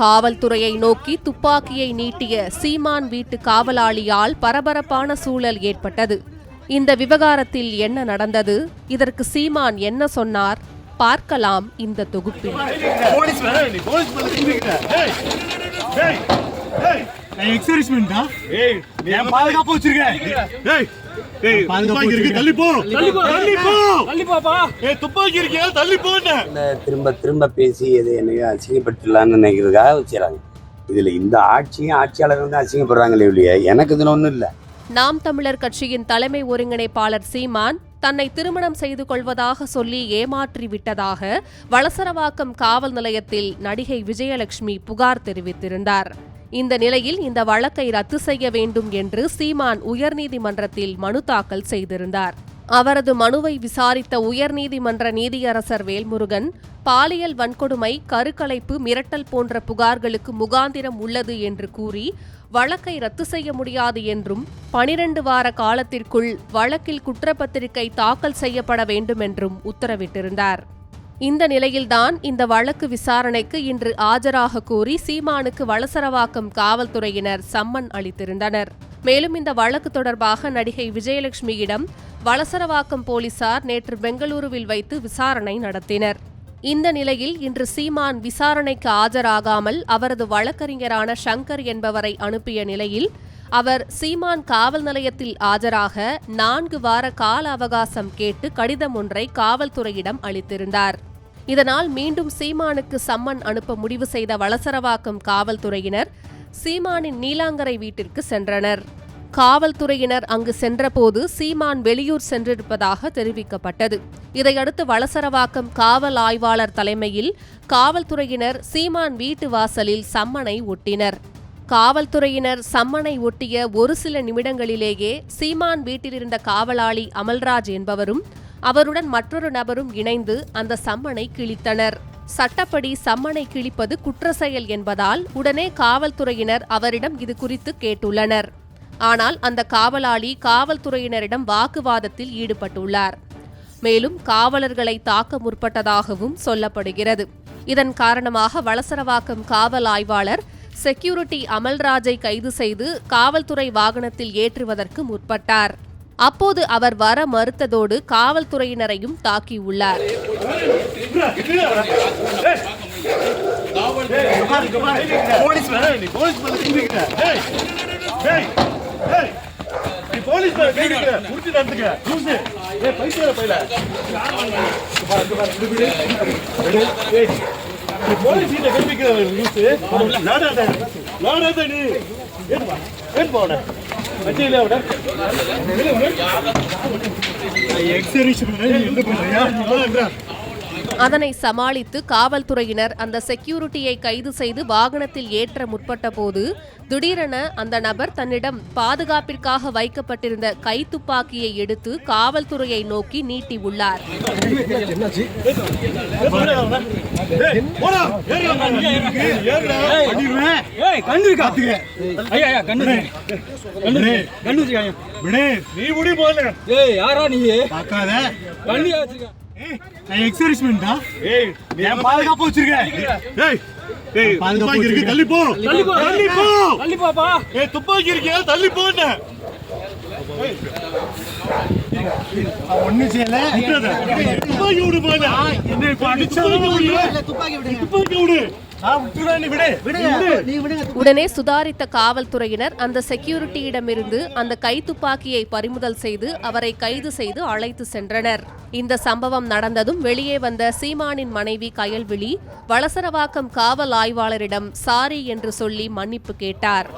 காவல்துறையை நோக்கி துப்பாக்கியை நீட்டிய சீமான் வீட்டு காவலாளியால் பரபரப்பான சூழல் ஏற்பட்டது. இந்த விவகாரத்தில் என்ன நடந்தது? இதற்கு சீமான் என்ன சொன்னார்? பார்க்கலாம் இந்த தொகுப்பில். எக்ஸரிஸ்மெண்டா ஏய் பாதுகாப்பு வச்சிருக்கேன். திரும்ப திரும்ப பேசி எதை என்னையும் அசிங்கப்படுத்தலாம்னு நினைக்கிறதுக்காக வச்சுறாங்க இதில் இந்த ஆட்சியும் ஆட்சியாளர் வந்து அசிங்கப்படுறாங்களே இல்லையா எனக்கு இதில் ஒன்றும் இல்லை. நாம் தமிழர் கட்சியின் தலைமை ஒருங்கிணைப்பாளர் சீமான் தன்னை திருமணம் செய்து கொள்வதாக சொல்லி ஏமாற்றி விட்டதாக வளசரவாக்கம் காவல் நிலையத்தில் நடிகை விஜயலட்சுமி புகார் தெரிவித்திருந்தார். இந்த நிலையில் இந்த வழக்கை ரத்து செய்ய வேண்டும் என்று சீமான் உயர்நீதிமன்றத்தில் மனு தாக்கல் செய்திருந்தார். அவரது மனுவை விசாரித்த உயர்நீதிமன்ற நீதியரசர் வேல்முருகன் பாலியல் வன்கொடுமை கருக்கலைப்பு மிரட்டல் போன்ற புகார்களுக்கு முகாந்திரம் உள்ளது என்று கூறி வழக்கை ரத்து செய்ய முடியாது என்றும் பனிரெண்டு வார காலத்திற்குள் வழக்கில் குற்றப்பத்திரிகை தாக்கல் செய்யப்பட வேண்டும் என்றும் உத்தரவிட்டிருந்தார். இந்த நிலையில்தான் இந்த வழக்கு விசாரணைக்கு இன்று ஆஜராக கூறி சீமானுக்கு வளசரவாக்கம் காவல்துறையினர் சம்மன் அளித்திருந்தனர். மேலும் இந்த வழக்கு தொடர்பாக நடிகை விஜயலட்சுமியிடம் வளசரவாக்கம் போலீசார் நேற்று பெங்களூருவில் வைத்து விசாரணை நடத்தினர். இந்த நிலையில் இன்று சீமான் விசாரணைக்கு ஆஜராகாமல் அவரது வழக்கறிஞரான ஷங்கர் என்பவரை அனுப்பிய நிலையில் அவர் சீமான் காவல் நிலையத்தில் ஆஜராக நான்கு வார கால அவகாசம் கேட்டு கடிதம் ஒன்றை காவல்துறையிடம் அளித்திருந்தார். இதனால் மீண்டும் சீமானுக்கு சம்மன் அனுப்ப முடிவு செய்த வளசரவாக்கம் காவல்துறையினர் சீமானின் நீலாங்கரை வீட்டிற்கு சென்றனர். காவல்துறையினர் அங்கு சென்றபோது சீமான் வெளியூர் சென்றிருப்பதாக தெரிவிக்கப்பட்டது. இதையடுத்து வளசரவாக்கம் காவல் ஆய்வாளர் தலைமையில் காவல்துறையினர் சீமான் வீட்டு வாசலில் சம்மனை ஒட்டினர். காவல்துறையினர் சம்மனை ஒட்டிய ஒரு சில நிமிடங்களிலேயே சீமான் வீட்டிலிருந்த காவலாளி அமல்ராஜ் என்பவரும் அவருடன் மற்றொரு நபரும் இணைந்து அந்த சம்மனை கிழித்தனர். சட்டப்படி சம்மனை கிழிப்பது குற்ற செயல் என்பதால் உடனே காவல்துறையினர் அவரிடம் இது குறித்து கேட்டுள்ளனர். ஆனால் அந்த காவலாளி காவல்துறையினரிடம் வாக்குவாதத்தில் ஈடுபட்டுள்ளார். மேலும் காவலர்களை தாக்க முற்பட்டதாகவும் சொல்லப்படுகிறது. இதன் காரணமாக வளசரவாக்கம் காவல் ஆய்வாளர் செக்யூரிட்டி அமல்ராஜை கைது செய்து காவல்துறை வாகனத்தில் ஏற்றுவதற்கு முற்பட்டார். அப்போது அவர் வர மறுத்ததோடு காவல்துறையினரையும் தாக்கியுள்ளார் போலீஸ் நீ கிட்ட நாடாத நாடாத நீ ஏன் போன வச்சியில அவட எக்ஸரிஸ்மெண்ட் என்ன பண்றியா அதனை சமாளித்து காவல்துறையினர் அந்த செக்யூரிட்டியை கைது செய்து வாகனத்தில் ஏற்ற முற்பட்டபோது திடீரென அந்த நபர் தன்னிடம் பாதுகாப்பிற்காக வைக்கப்பட்டிருந்த கைத்துப்பாக்கியை எடுத்து காவல்துறையை நோக்கி நீட்டியுள்ளார் நீ? நீ என் பாதுகாப்பு வச்சிருக்கேன் ஏய் ஏய் துப்பாக்கி இருக்கு வச்சிருக்கேன். தள்ளி போ தள்ளி போ. தள்ளி போ தள்ளி பாப்பா. ஏய் துப்பாக்கி இருக்கியா தள்ளி போன்னு ஒண்ணு செய்யல. துப்பாக்கி விடு என்ன துப்பாக்கி விடு. உடனே சுதாரித்த காவல்துறையினர் அந்த செக்யூரிட்டியிடமிருந்து அந்த கைத்துப்பாக்கியை பறிமுதல் செய்து அவரை கைது செய்து அழைத்து சென்றனர். இந்த சம்பவம் நடந்ததும் வெளியே வந்த சீமானின் மனைவி கயல்விழி வளசரவாக்கம் காவல் ஆய்வாளரிடம் சாரி என்று சொல்லி மன்னிப்பு கேட்டார்.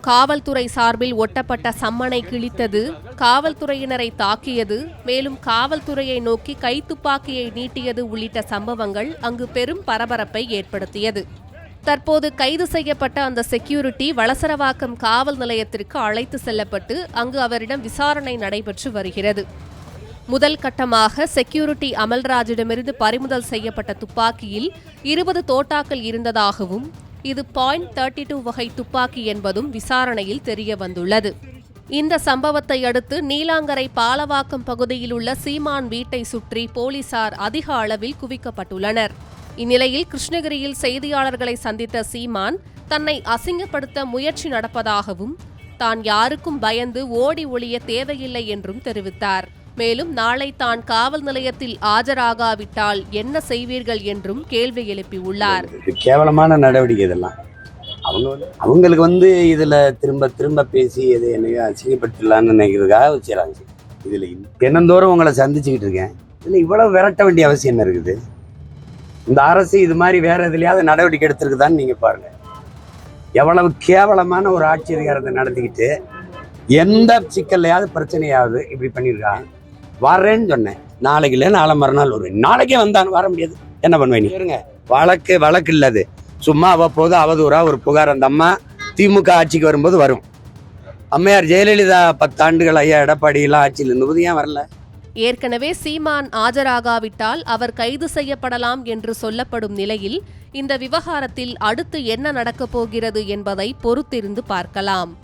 காவல்துறை சார்பில் ஒட்டப்பட்ட சம்மனை கிழித்தது காவல்துறையினரை தாக்கியது மேலும் காவல்துறையை நோக்கி கைத்துப்பாக்கியை நீட்டியது உள்ளிட்ட சம்பவங்கள் அங்கு பெரும் பரபரப்பை ஏற்படுத்தியது. தற்போது கைது செய்யப்பட்ட அந்த செக்யூரிட்டி வளசரவாக்கம் காவல் நிலையத்திற்கு அழைத்து செல்லப்பட்டு அங்கு அவரிடம் விசாரணை நடைபெற்று வருகிறது. முதல் கட்டமாக செக்யூரிட்டி அமல்ராஜிடமிருந்து பறிமுதல் செய்யப்பட்ட துப்பாக்கியில் இருபது தோட்டாக்கள் இருந்ததாகவும் இது பாயிண்ட் தேர்ட்டி டூ வகை துப்பாக்கி என்பதும் விசாரணையில் தெரிய வந்துள்ளது இந்த சம்பவத்தை அடுத்து நீலாங்கரை பாலவாக்கம் பகுதியில் உள்ள சீமான் வீட்டை சுற்றி போலீசார் அதிக அளவில் குவிக்கப்பட்டுள்ளனர். இந்நிலையில் கிருஷ்ணகிரியில் செய்தியாளர்களை சந்தித்த சீமான் தன்னை அசிங்கப்படுத்த முயற்சி நடப்பதாகவும் தான் யாருக்கும் பயந்து ஓடி ஒளிய தேவையில்லை என்றும் தெரிவித்தார். மேலும் நாளை தான் காவல் நிலையத்தில் ஆஜராகாவிட்டால் என்ன செய்வீர்கள் என்றும் கேள்வி எழுப்பியுள்ளார். இது கேவலமான நடவடிக்கை இதெல்லாம். அவங்க வந்து அவங்களுக்கு வந்து இதில் திரும்ப திரும்ப பேசி எதை என்னையோ அசிங்கப்படுத்தலான்னு நினைக்கிறதுக்காக வச்சுறாங்க இதில் தினந்தோறும் உங்களை சந்திச்சுக்கிட்டு இருக்கேன். இதில் இவ்வளவு விரட்ட வேண்டிய அவசியம் என்ன இருக்குது? இந்த அரசு இது மாதிரி வேற எதுலையாவது நடவடிக்கை எடுத்துருக்குதான்னு நீங்கள் பாருங்கள் எவ்வளவு கேவலமான ஒரு ஆட்சி அதிகாரத்தை நடத்திக்கிட்டு எந்த சிக்கல்லையாவது பிரச்சனையாவது இப்படி பண்ணியிருக்காங்க வரேன்னு சொன்னேன். நாளைக்கு இல்லை நாளை மறுநாள் வருவேன். நாளைக்கே வந்தான் வர முடியாது. என்ன பண்ணுவேன் நீ? இருங்க. வழக்கு வழக்கு இல்லது. சும்மா அவ்வப்போது அவதூறா ஒரு புகார் அந்த அம்மா திமுக ஆட்சிக்கு வரும்போது வரும். அம்மையார் ஜெயலலிதா பத்தாண்டுகள் ஐயா எடப்பாடியெல்லாம் ஆட்சியில் இருந்தபோது ஏன் வரல? ஏற்கனவே சீமான் ஆஜராகாவிட்டால் அவர் கைது செய்யப்படலாம் என்று சொல்லப்படும் நிலையில் இந்த விவகாரத்தில் அடுத்து என்ன நடக்கப் போகிறது என்பதை பொறுத்திருந்து பார்க்கலாம்.